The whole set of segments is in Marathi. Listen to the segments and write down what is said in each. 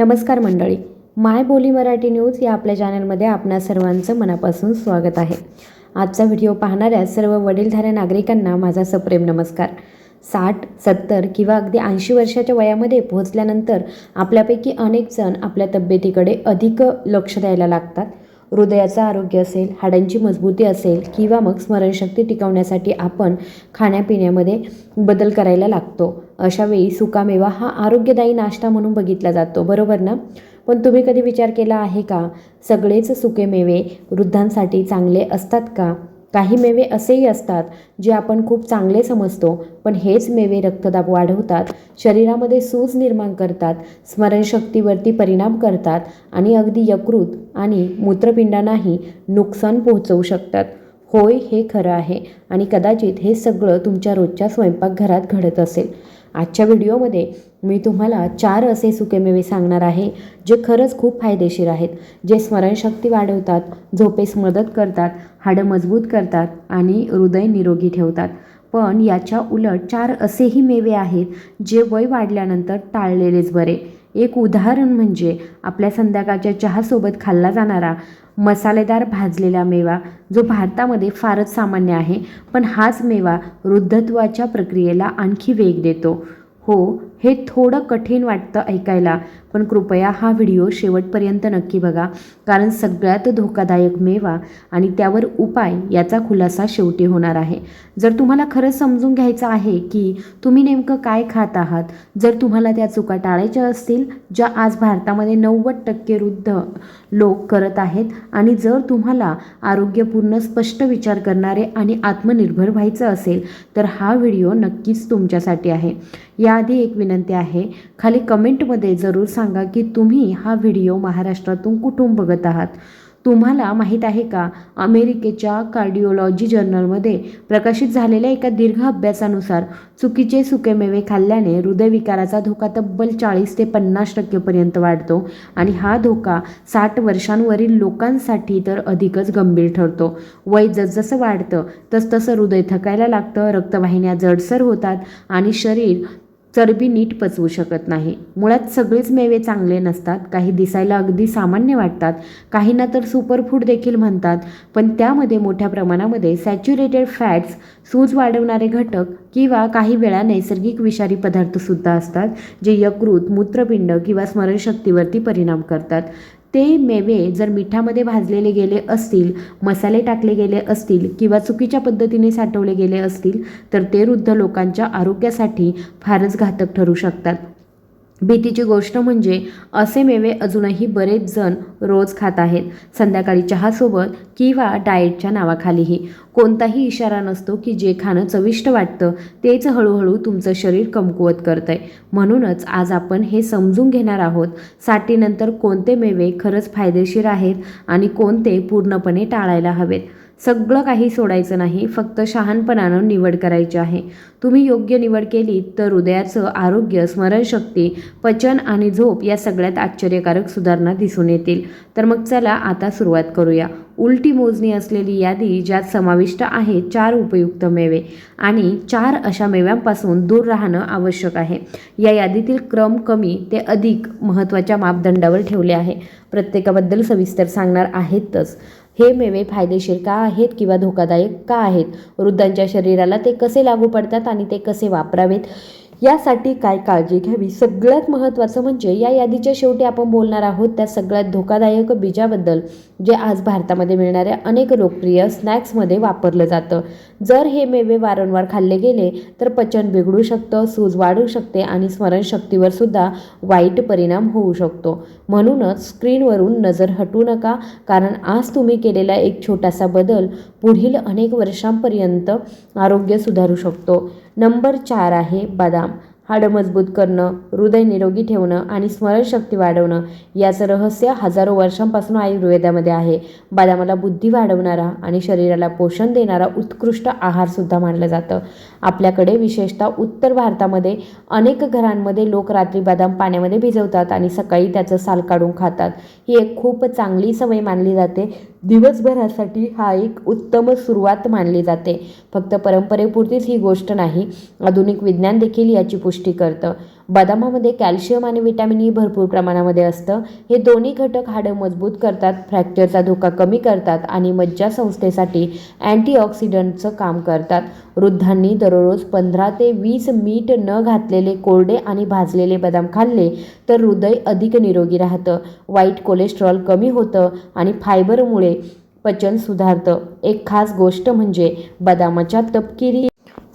नमस्कार मंडळी. माय बोली मराठी न्यूज या आपल्या चॅनलमध्ये आपणा सर्वांचं मनापासून स्वागत आहे. आजचा व्हिडिओ पाहणाऱ्या सर्व वडीलधाऱ्या नागरिकांना माझा सप्रेम नमस्कार. साठ सत्तर किंवा अगदी ऐंशी वर्षाच्या वयामध्ये पोहोचल्यानंतर आपल्यापैकी अनेक जण आपल्या तब्येतीकडे अधिक लक्ष द्यायला लागतात. हृदयाचं आरोग्य असेल हाडांची मजबूती असेल किंवा मग स्मरणशक्ती टिकवण्यासाठी आपण खाण्यापिण्यामध्ये बदल करायला लागतो. अशावेळी सुकामेवा हा आरोग्यदायी नाश्ता म्हणून बघितला जातो. बरोबर ना? पण तुम्ही कधी विचार केला आहे का? सगळेच सुके मेवे वृद्धांसाठी चांगले असतात का? काही मेवे असेही असतात जे आपण खूप चांगले समजतो पण हेच मेवे रक्तदाब वाढवतात शरीरामध्ये सूज निर्माण करतात स्मरणशक्तीवरती परिणाम करतात आणि अगदी यकृत आणि मूत्रपिंडांनाही नुकसान पोहोचवू शकतात. होय हे खरं आहे आणि कदाचित हे सगळं तुमच्या रोजच्या स्वयंपाकघरात घडत असेल. आजच्या व्हिडिओमध्ये मी तुम्हाला चार असे सुकेमेवे सांगणार आहे जे खरंच खूप फायदेशीर आहेत जे स्मरणशक्ती वाढवतात झोपेस मदत करतात हाडं मजबूत करतात आणि हृदय निरोगी ठेवतात. पण याच्या उलट चार असेही मेवे आहेत जे वय वाढल्यानंतर टाळलेलेच बरे. एक उदाहरण म्हणजे आपल्या संध्याकाळच्या चहासोबत खाल्ला जाणारा मसालेदार भाजलेला मेवा जो भारतामध्ये फारच सामान्य आहे पण हाच मेवा वृद्धत्वाच्या प्रक्रियेला आणखी वेग देतो. हो हे थोडं कठीण वाटतं ऐकायला पण कृपया हा व्हिडिओ शेवटपर्यंत नक्की बघा कारण सगळ्यात धोकादायक मेवा आणि त्यावर उपाय याचा खुलासा शेवटी होणार आहे. जर तुम्हाला खरंच समजून घ्यायचं आहे की तुम्ही नेमकं काय खात आहात जर तुम्हाला त्या चुका टाळायच्या असतील ज्या आज भारतामध्ये नव्वद टक्के वृद्ध लोक करत आहेत आणि जर तुम्हाला आरोग्यपूर्ण स्पष्ट विचार करणारे आणि आत्मनिर्भर व्हायचं असेल तर हा व्हिडिओ नक्कीच तुमच्यासाठी आहे. याआधी एक विनंती आहे खाली कमेंटमध्ये जरूर सांगा की तुम्ही हा व्हिडिओ महाराष्ट्रातून कुठून बघत आहात? तुम्हाला माहीत आहे का अमेरिकेच्या कार्डिओलॉजी जर्नलमध्ये प्रकाशित झालेल्या एका दीर्घ अभ्यासानुसार चुकीचे सुकेमेवे खाल्ल्याने हृदयविकाराचा धोका तब्बल चाळीस ते पन्नास टक्केपर्यंत वाढतो आणि हा धोका साठ वर्षांवरील लोकांसाठी तर अधिकच गंभीर ठरतो. वय जसजसं वाढतं तसतसं हृदय थकायला लागतं रक्तवाहिन्या जडसर होतात आणि शरीर चरबी नीट पचवू शकत नाही. मुळात सगळेच मेवे चांगले नसतात. काही दिसायला अगदी सामान्य वाटतात. काहींना तर सुपरफूड देखील म्हणतात. पण त्यामध्ये मोठ्या प्रमाणामध्ये सॅच्युरेटेड फॅट्स सूज वाढवणारे घटक किंवा काही वेळा नैसर्गिक विषारी पदार्थसुद्धा असतात जे यकृत मूत्रपिंड किंवा स्मरणशक्तीवरती परिणाम करतात. ते मेवे जर मिठामध्ये भाजलेले गेले असतील मसाले टाकले गेले असतील किंवा चुकीच्या पद्धतीने साठवले गेले असतील तर ते वृद्ध लोकांच्या आरोग्यासाठी फारच घातक ठरू शकतात. भीतीची गोष्ट म्हणजे असे मेवे अजूनही बरेच जण रोज खात आहेत. संध्याकाळी चहासोबत किंवा डाएटच्या नावाखालीही. कोणताही इशारा नसतो की जे खाणं चविष्ट वाटतं तेच हळूहळू तुमचं शरीर कमकुवत करतं आहे म्हणूनच आज आपण हे समजून घेणार आहोत साठीनंतर कोणते मेवे खरंच फायदेशीर आहेत आणि कोणते पूर्णपणे टाळायला हवेत. सगळं काही सोडायचं नाही फक्त शहाणपणानं निवड करायची आहे. तुम्ही योग्य निवड केली तर हृदयाचं आरोग्य स्मरणशक्ती पचन आणि झोप या सगळ्यात आश्चर्यकारक सुधारणा दिसून येतील. तर मग चला आता सुरुवात करूया. उलटी मोजणी असलेली यादी ज्यात समाविष्ट आहे चार उपयुक्त मेवे आणि चार अशा मेव्यांपासून दूर राहणं आवश्यक आहे. या यादीतील क्रम कमी ते अधिक महत्त्वाच्या मापदंडावर ठेवले आहे. प्रत्येकाबद्दल सविस्तर सांगणार आहेतच. हे मेवे फायदेशीर का आहेत किंवा धोकादायक का आहेत? वृद्धांच्या शरीराला ते कसे लागू पडतात आणि ते कसे वापरावेत? यासाठी काय काळजी घ्यावी? सगळ्यात महत्त्वाचं म्हणजे या यादीच्या शेवटी आपण बोलणार आहोत त्या सगळ्यात धोकादायक बीजाबद्दल जे आज भारतामध्ये मिळणाऱ्या अनेक लोकप्रिय स्नॅक्समध्ये वापरलं जातं. जर हे मेवे वारंवार खाल्ले गेले तर पचन बिघडू शकतं सूज वाढू शकते आणि स्मरणशक्तीवर सुद्धा वाईट परिणाम होऊ शकतो. म्हणूनच स्क्रीनवरून नजर हटू नका कारण आज तुम्ही केलेला एक छोटासा बदल पुढील अनेक वर्षांपर्यंत आरोग्य सुधारू शकतो. नंबर चार आहे बदाम. हाडं मजबूत करणं हृदय निरोगी ठेवणं आणि स्मरणशक्ती वाढवणं याचं रहस्य हजारो वर्षांपासून आयुर्वेदामध्ये आहे. बदामाला बुद्धी वाढवणारा आणि शरीराला पोषण देणारा उत्कृष्ट आहारसुद्धा मानलं जातं. आपल्याकडे विशेषतः उत्तर भारतामध्ये अनेक घरांमध्ये लोक रात्री बदाम पाण्यामध्ये भिजवतात आणि सकाळी त्याचं साल काढून खातात. ही एक खूप चांगली सवय मानली जाते. दिवसभरासाठी हा एक उत्तम सुरुवात मानली जाते. फक्त परंपरेपुरतीच ही गोष्ट नाही आधुनिक विज्ञान देखील याची पुष्टी करतं. बदामामध्ये कॅल्शियम आणि व्हिटॅमिन ई भरपूर प्रमाणामध्ये असतं. हे दोन्ही घटक हाडं मजबूत करतात फ्रॅक्चरचा धोका कमी करतात आणि मज्जासंस्थेसाठी अँटीऑक्सिडंटचं काम करतात. वृद्धांनी दररोज पंधरा ते वीस मीठ न घातलेले कोरडे आणि भाजलेले बदाम खाल्ले तर हृदय अधिक निरोगी राहतं. वाईट कोलेस्ट्रॉल कमी होतं आणि फायबरमुळे पचन सुधारतं. एक खास गोष्ट म्हणजे बदामाच्या तपकिरी.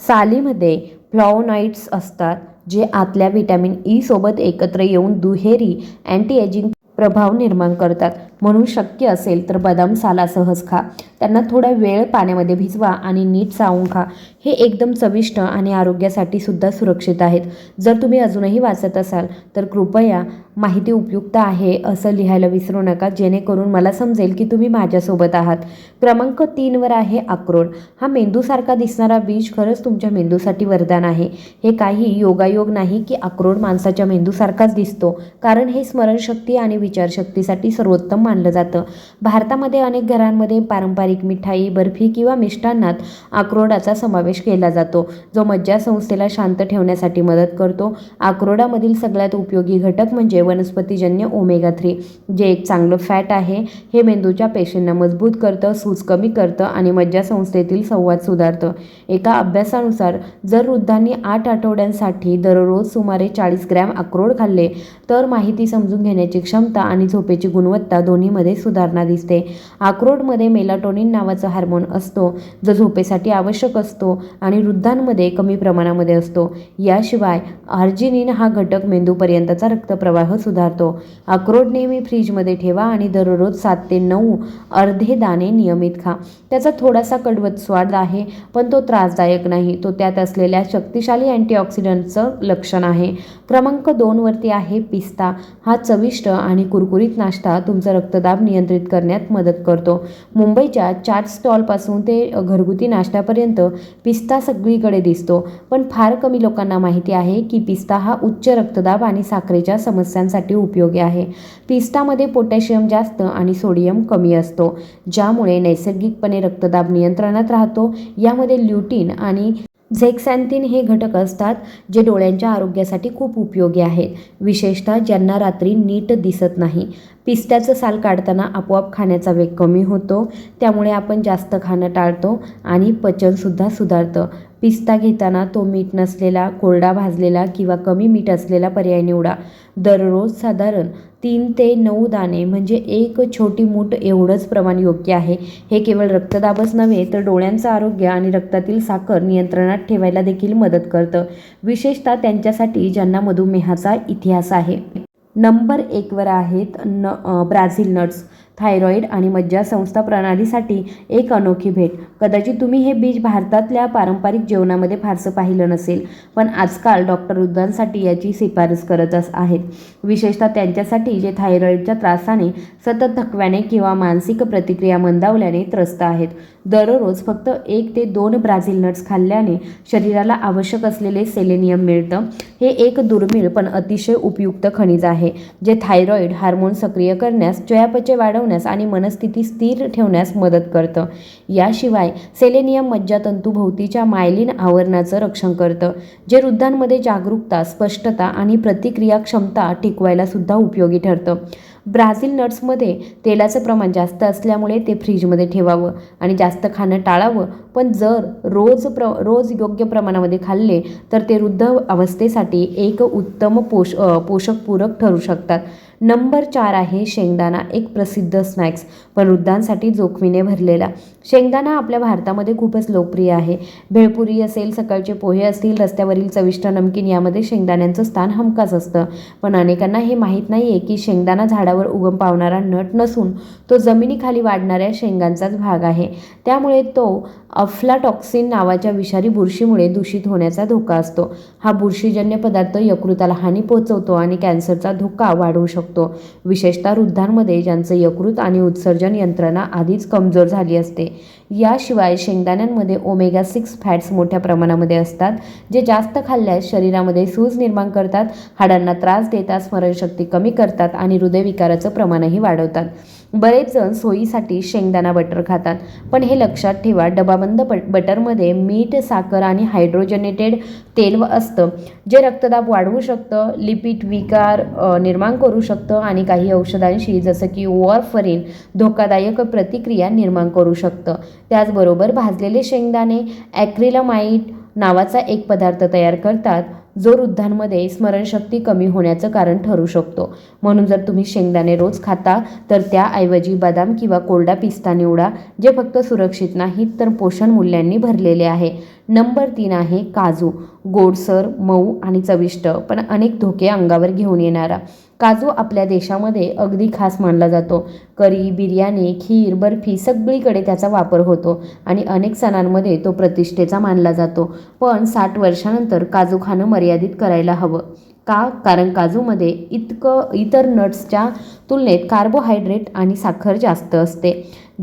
सालीमध्ये फ्लॉनाईट्स असतात. जे आतल्या व्हिटॅमिन ई सोबत एकत्र येऊन दुहेरी अँटी एजिंग प्रभाव निर्माण करतात. म्हणून शक्य असेल तर बदाम साला सहज खा. त्यांना थोडा वेळ पाण्यामध्ये भिजवा आणि नीट चावून खा. हे एकदम चविष्ट आणि आरोग्यासाठी सुद्धा सुरक्षित आहेत. जर तुम्ही अजूनही वाचत असाल तर कृपया माहिती उपयुक्त आहे असं लिहायला विसरू नका जेणेकरून मला समजेल की तुम्ही माझ्यासोबत आहात. क्रमांक तीनवर आहे अक्रोड. हा मेंदूसारखा दिसणारा बीज खरंच तुमच्या मेंदूसाठी वरदान आहे. हे काही योगायोग नाही की अक्रोड माणसाच्या मेंदूसारखाच दिसतो कारण हे स्मरणशक्ती आणि विचारशक्तीसाठी सर्वोत्तम मानलं जातं. भारतामध्ये अनेक घरांमध्ये पारंपरिक मिठाई बर्फी किंवा मिष्टान्नात अक्रोडाचा समावेश केला जातो जो मज्जासंस्थेला शांत ठेवण्यासाठी मदत करतो. अक्रोडामधील सगळ्यात उपयोगी घटक म्हणजे वनस्पतीजन्य ओमेगा थ्री जे एक चांगलं फॅट आहे. हे मेंदूच्या पेशींना मजबूत करतं सूज कमी करतं आणि मज्जासंस्थेतील संवाद सुधारतं. एका अभ्यासानुसार जर वृद्धांनी आठ आठवड्यांसाठी दररोज सुमारे चाळीस ग्रॅम अक्रोड खाल्ले तर माहिती समजून घेण्याची क्षमता आणि झोपेची गुणवत्ता दोन दोन्हीमध्ये सुधारणा दिसते. अक्रोडमध्ये मेलाटोनिन नावाचा हार्मोन असतो जो झोपेसाठी आवश्यक असतो आणि वृद्धांमध्ये कमी प्रमाणामध्ये असतो. याशिवाय आर्जिनिन हा घटक मेंदूपर्यंतचा रक्तप्रवाह सुधारतो. अक्रोड नेहमी फ्रीजमध्ये ठेवा आणि दररोज सात ते नऊ अर्धे दाणे नियमित खा. त्याचा थोडासा कडवत स्वाद आहे पण तो त्रासदायक नाही. तो त्यात असलेल्या शक्तिशाली अँटीऑक्सिडंटचं लक्षण आहे. क्रमांक दोनवरती आहे पिस्ता. हा चविष्ट आणि कुरकुरीत नाश्ता तुमचा रक्तदाब नियंत्रित करण्यात मदत करतो. मुंबईच्या चाट स्टॉलपासून ते घरगुती नाश्त्यापर्यंत पिस्ता सगळीकडे दिसतो. पण फार कमी लोकांना माहिती आहे की पिस्ता हा उच्च रक्तदाब आणि साखरेच्या समस्यांसाठी उपयोगी आहे. पिस्तामध्ये पोटॅशियम जास्त आणि सोडियम कमी असतो ज्यामुळे नैसर्गिकपणे रक्तदाब नियंत्रणात राहतो. यामध्ये ल्युटीन आणि झेक्सॅन्थिन हे घटक असतात जे डोळ्यांच्या आरोग्यासाठी खूप उपयोगी आहेत विशेषतः ज्यांना रात्री नीट दिसत नाही. पिस्त्याचं साल काढताना आपोआप खाण्याचा वेग कमी होतो. त्यामुळे आपण जास्त खाणं टाळतो आणि पचनसुद्धा सुधारतं. पिस्ता घेताना तो मीठ नसलेला कोरडा भाजलेला किंवा कमी मीठ असलेला पर्याय निवडा. दररोज साधारण तीन ते नऊ दाणे म्हणजे एक छोटी मूठ एवढंच प्रमाण योग्य आहे. हे केवळ रक्तदाबच नव्हे तर डोळ्यांचं आरोग्य आणि रक्तातील साखर नियंत्रणात ठेवायला देखील मदत करतं. विशेषतः त्यांच्यासाठी ज्यांना मधुमेहाचा इतिहास आहे. नंबर एकवर आहेत न ब्राझील नट्स. थायरॉईड आणि मज्जासंस्था प्रणालीसाठी एक अनोखी भेट. कदाचित तुम्ही हे बीज भारतातल्या पारंपरिक जेवणामध्ये फारसं पाहिलं नसेल पण आजकाल डॉक्टर वृद्धांसाठी याची शिफारस करत अस आहेत. विशेषतः त्यांच्यासाठी जे थायरॉईडच्या त्रासाने सतत थकव्याने किंवा मानसिक प्रतिक्रिया मंदावल्याने त्रस्त आहेत. दररोज फक्त एक ते दोन ब्राझील नट्स खाल्ल्याने शरीराला आवश्यक असलेले सेलेनियम मिळतं. हे एक दुर्मिळ पण अतिशय उपयुक्त खनिज आहे जे थायरॉईड हार्मोन सक्रिय करण्यास चयापचय वाढवण्यास आणि मनस्थिती स्थिर ठेवण्यास मदत करतं. याशिवाय सेलेनियम मज्जातंतूभोवतीच्या मायलिन आवरणाचं रक्षण करतं जे वृद्धांमध्ये जागरूकता स्पष्टता आणि प्रतिक्रिया क्षमता टिकवायला सुद्धा उपयोगी ठरतं. ब्राझील नट्समध्ये तेलाचं प्रमाण जास्त असल्यामुळे ते फ्रीजमध्ये ठेवावं आणि जास्त खाणं टाळावं पण जर रोज प्र रोज योग्य प्रमाणामध्ये खाल्ले तर ते वृद्ध अवस्थेसाठी एक उत्तम पोष पोषक पूरक ठरू शकतात. नंबर चार आहे शेंगदाणा एक प्रसिद्ध स्नॅक्स. पण वृद्धांसाठी जोखमीने भरलेला. शेंगदाणा आपल्या भारतामध्ये खूपच लोकप्रिय आहे. भेळपुरी असेल सकाळचे पोहे असतील रस्त्यावरील चविष्ट नमकीन यामध्ये शेंगदाण्यांचं स्थान हमखास असतं. पण अनेकांना हे माहीत नाही आहे की शेंगदाणा झाडावर उगम पावणारा नट नसून तो जमिनीखाली वाढणाऱ्या शेंगांचाच भाग आहे. त्यामुळे तो अफ्लाटॉक्सिन नावाच्या विषारी बुरशीमुळे दूषित होण्याचा धोका असतो. हा बुरशीजन्य पदार्थ यकृताला हानी पोहोचवतो आणि कॅन्सरचा धोका वाढवू शकतो. विशेषतः वृद्धांमध्ये ज्यांचं यकृत आणि उत्सर्जन यंत्रणा आधीच कमजोर झाली असते. याशिवाय शेंगदाण्यांमध्ये ओमेगा सिक्स फॅट्स मोठ्या प्रमाणामध्ये असतात जे जास्त खाल्ल्यास शरीरामध्ये सूज निर्माण करतात हाडांना त्रास देतात स्मरणशक्ती कमी करतात आणि हृदयविकाराचं प्रमाणही वाढवतात. बरेच जण सोयीसाठी शेंगदाणा बटर खातात. पण हे लक्षात ठेवा डबाबंद बट बटरमध्ये मीठ साखर आणि हायड्रोजनेटेड तेल असतं जे रक्तदाब वाढवू शकतं लिपिड विकार निर्माण करू शकतं आणि काही औषधांशी जसं की वॉरफरीन धोकादायक प्रतिक्रिया निर्माण करू शकतं. त्याचबरोबर भाजलेले शेंगदाणे ॲक्रिलामाइड नावाचा एक पदार्थ तयार करतात. जो वृद्धांमध्ये स्मरणशक्ती कमी होण्याचं कारण ठरू शकतो. म्हणून जर तुम्ही शेंगदाणे रोज खाता तर त्याऐवजी बदाम किंवा कोरडा पिस्ता निवडा जे फक्त सुरक्षित नाहीत तर पोषण मूल्यांनी भरलेले आहे. नंबर तीन आहे काजू. गोडसर मऊ आणि चविष्ट पण अनेक धोके अंगावर घेऊन येणारा. काजू आपल्या देशामध्ये अगदी खास मानला जातो. करी बिर्याणी खीर बर्फी सगळीकडे त्याचा वापर होतो आणि अनेक सणांमध्ये तो प्रतिष्ठेचा मानला जातो. पण साठ वर्षानंतर काजू खाणं मर्यादित करायला हवं. का? कारण काजूमध्ये इतकं इतर नट्सच्या तुलनेत कार्बोहायड्रेट आणि साखर जास्त असते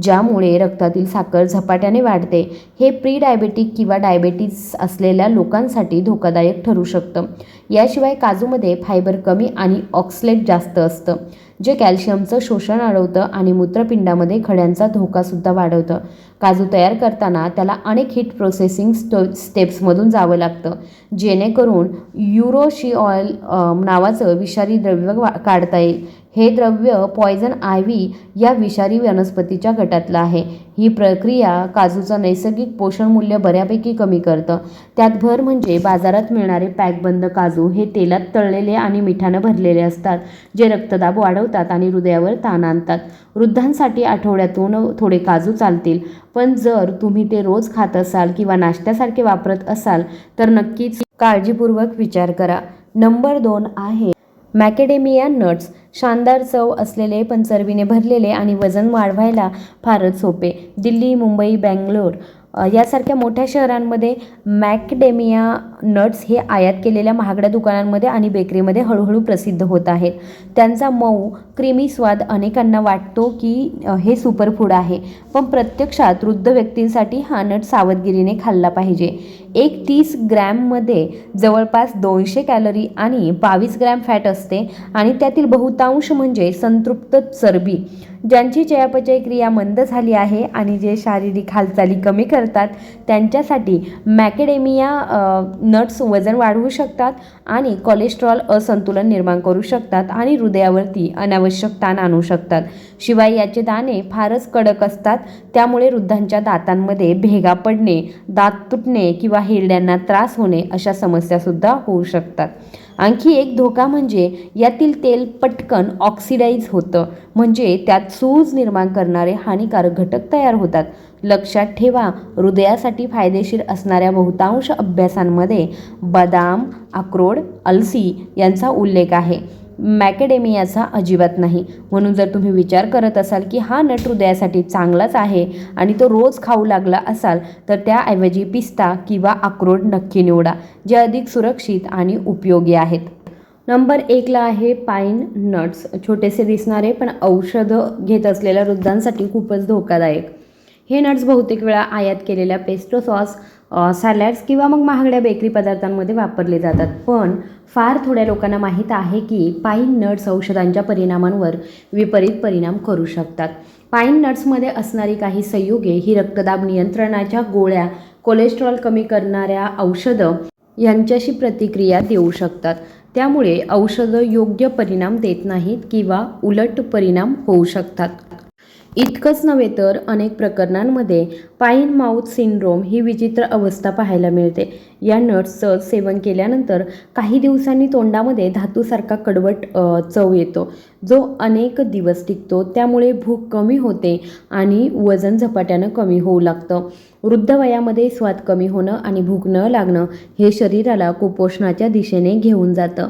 ज्यामुळे रक्तातील साखर झपाट्याने वाढते. हे प्री डायबेटिक किंवा डायबेटीस असलेल्या लोकांसाठी धोकादायक ठरू शकतं. याशिवाय काजूमध्ये फायबर कमी आणि ऑक्सलेट जास्त असतं. जे कॅल्शियमचं शोषण अडवतं आणि मूत्रपिंडामध्ये खड्यांचा धोकासुद्धा वाढवतं. काजू तयार करताना त्याला अनेक हिट प्रोसेसिंग स्टो स्टेप्समधून जावं लागतं. जेणेकरून युरोशी ऑइल नावाचं विषारी द्रव्य वा काढता येईल. हे द्रव्य पॉयझन आयव्ही या विषारी वनस्पतीच्या गटातलं आहे. ही प्रक्रिया काजूचं नैसर्गिक पोषण मूल्य बऱ्यापैकी कमी करतं. त्यात भर म्हणजे बाजारात मिळणारे पॅकबंद काजू हे तेलात तळलेले आणि मिठानं भरलेले असतात जे रक्तदाब वाढवतात आणि हृदयावर ताण आणतात. वृद्धांसाठी आठवड्यातून थोडे काजू चालतील पण जर तुम्ही ते रोज खात असाल किंवा नाश्त्यासारखे वापरत असाल तर नक्कीच काळजीपूर्वक विचार करा. नंबर दोन आहे मॅकेडेमिया नट्स. शानदार चव असलेले पण चरबीने भरलेले आणि वजन वाढवायला फारच सोपे. दिल्ली मुंबई बँगलोर यासारख्या मोठ्या शहरांमध्ये मॅकडेमिया नट्स हे आयात केलेल्या महागड्या दुकानांमध्ये आणि बेकरीमध्ये हळूहळू प्रसिद्ध होत आहेत. त्यांचा मऊ क्रीमी स्वाद अनेकांना वाटतो की हे सुपरफूड आहे. पण प्रत्यक्षात वृद्ध व्यक्तींसाठी हा नट सावधगिरीने खाल्ला पाहिजे. एक तीस ग्रॅममध्ये जवळपास दोनशे कॅलरी आणि बावीस ग्रॅम फॅट असते. आणि त्यातील बहुतांश म्हणजे संतृप्त चरबी ज्यांची चयापचय क्रिया मंद झाली आहे आणि जे शारीरिक हालचाली कमी करतात त्यांच्यासाठी मॅकेडेमिया नट्स वजन वाढवू शकतात. आणि कोलेस्ट्रॉल असंतुलन निर्माण करू शकतात आणि हृदयावरती अनावश्यक ताण आणू शकतात. शिवाय याचे दाणे फारच कडक असतात त्यामुळे वृद्धांच्या दातांमध्ये भेगा पडणे दात तुटणे किंवा हिरड्यांना त्रास होणे अशा समस्यासुद्धा होऊ शकतात. आणखी एक धोका म्हणजे यातील तेल पटकन ऑक्सिडाईज होतं. म्हणजे त्यात सूज निर्माण करणारे हानिकारक घटक तयार होतात. लक्षात ठेवा हृदयासाठी फायदेशीर असणाऱ्या बहुतांश अभ्यासांमध्ये बदाम अक्रोड अलसी यांचा उल्लेख आहे. मॅकेडेमियाचा अजिबात नाही. म्हणून जर तुम्ही विचार करत असाल की हा नट हृदयासाठी चांगलाच आहे आणि तो रोज खाऊ लागला असाल तर त्याऐवजी पिस्ता किंवा अक्रोड नक्की निवडा जे अधिक सुरक्षित आणि उपयोगी आहेत. नंबर एकला आहे पाईन नट्स. छोटेसे दिसणारे पण औषधं घेत असलेल्या वृद्धांसाठी खूपच धोकादायक. हे नट्स बहुतेक वेळा आयात केलेल्या पेस्टो सॉस सॅलॅड्स किंवा मग महागड्या बेकरी पदार्थांमध्ये वापरले जातात. पण फार थोड्या लोकांना माहीत आहे की पाईन नट्स औषधांच्या परिणामांवर विपरीत परिणाम करू शकतात. पाईन नट्समध्ये असणारी काही संयुगे ही रक्तदाब नियंत्रणाच्या गोळ्या कोलेस्ट्रॉल कमी करणाऱ्या औषधं यांच्याशी प्रतिक्रिया देऊ शकतात. त्यामुळे औषधं योग्य परिणाम देत नाहीत किंवा उलट परिणाम होऊ शकतात. इतकंच नव्हे तर अनेक प्रकरणांमध्ये पाईन माउथ सिंड्रोम ही विचित्र अवस्था पाहायला मिळते. या नट्सचं सेवन केल्यानंतर काही दिवसांनी तोंडामध्ये धातूसारखा कडवट चव येतो. जो अनेक दिवस टिकतो त्यामुळे भूक कमी होते आणि वजन झपाट्यानं कमी होऊ लागतं. वृद्ध वयामध्ये स्वाद कमी होणं आणि भूक न लागणं हे शरीराला कुपोषणाच्या दिशेने घेऊन जातं.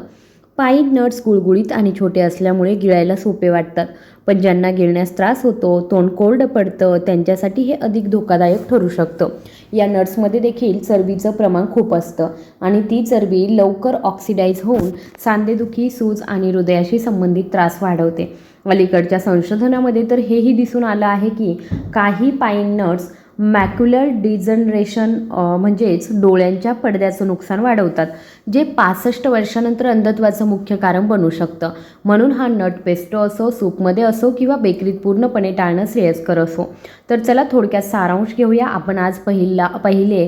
पाईन नट्स गुळगुळीत आणि छोटे असल्यामुळे गिळायला सोपे वाटतात. पण ज्यांना गिळण्यास त्रास होतो तोंड कोरडं पडतं त्यांच्यासाठी हे अधिक धोकादायक ठरू शकतं. या नट्समध्ये देखील चरबीचं प्रमाण खूप असतं आणि ती चरबी लवकर ऑक्सिडाईज होऊन सांधेदुखी सूज आणि हृदयाशी संबंधित त्रास वाढवते. अलीकडच्या संशोधनामध्ये तर हेही दिसून आलं आहे की काही पाईन नट्स मॅक्युलर डिजनरेशन म्हणजेच डोळ्यांच्या पडद्याचं नुकसान वाढवतात जे पासष्ट वर्षानंतर अंधत्वाचं मुख्य कारण बनू शकतं. म्हणून हा नट पेस्टो असो सूपमध्ये असो किंवा बेकरीत पूर्णपणे टाळणं श्रेयस्कर असो. तर चला थोडक्यात सारांश घेऊया. आपण आज पहिला पहिले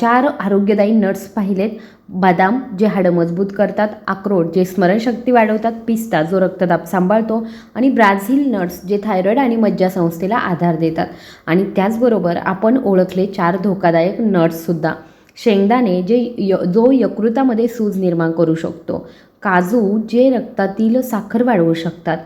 चार आरोग्यदायी नट्स पाहिलेत. बदाम जे हाडं मजबूत करतात अक्रोड जे स्मरणशक्ती वाढवतात पिस्ता जो रक्तदाब सांभाळतो आणि ब्राझील नट्स जे थायरॉईड आणि मज्जासंस्थेला आधार देतात. आणि त्याचबरोबर आपण ओळखले चार धोकादायक नट्ससुद्धा शेंगदाणे जे य जो यकृतामध्ये सूज निर्माण करू शकतो. काजू जे रक्तातील साखर वाढवू शकतात.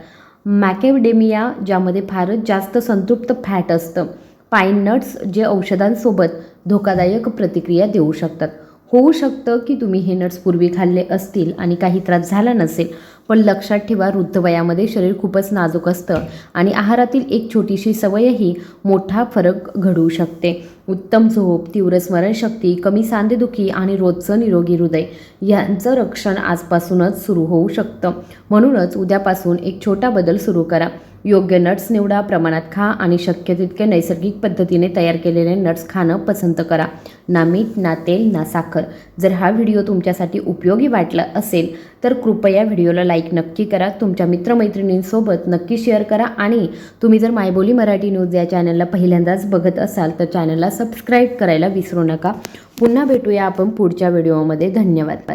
मॅकेडेमिया ज्यामध्ये फारच जास्त संतृप्त फॅट असतं. पाईन नट्स जे औषधांसोबत धोकादायक प्रतिक्रिया देऊ शकतात. होऊ शकतं की तुम्ही हे नट्स पूर्वी खाल्ले असतील आणि काही त्रास झाला नसेल पण लक्षात ठेवा वृद्ध वयामध्ये शरीर खूपच नाजूक असतं आणि आहारातील एक छोटीशी सवयही मोठा फरक घडवू शकते. उत्तम झोप तीव्र स्मरणशक्ती कमी सांधेदुखी आणि रोजचं निरोगी हृदय यांचं रक्षण आजपासूनच सुरू होऊ शकतं. म्हणूनच उद्यापासून एक छोटा बदल सुरू करा. योग्य नट्स निवडा प्रमाणात खा आणि शक्य तितके नैसर्गिक पद्धतीने तयार केलेले नट्स खाणं पसंत करा. ना मीठ ना तेल ना साखर. जर हा व्हिडिओ तुमच्यासाठी उपयोगी वाटला असेल तर कृपया व्हिडिओला लाईक नक्की करा तुमच्या मित्रमैत्रिणींसोबत नक्की शेअर करा आणि तुम्ही जर मायबोली मराठी न्यूज या चॅनलला पहिल्यांदाच बघत असाल तर चॅनलला सबस्क्राईब करायला विसरू नका. पुन्हा भेटूया आपण पुढच्या व्हिडिओमध्ये. धन्यवाद.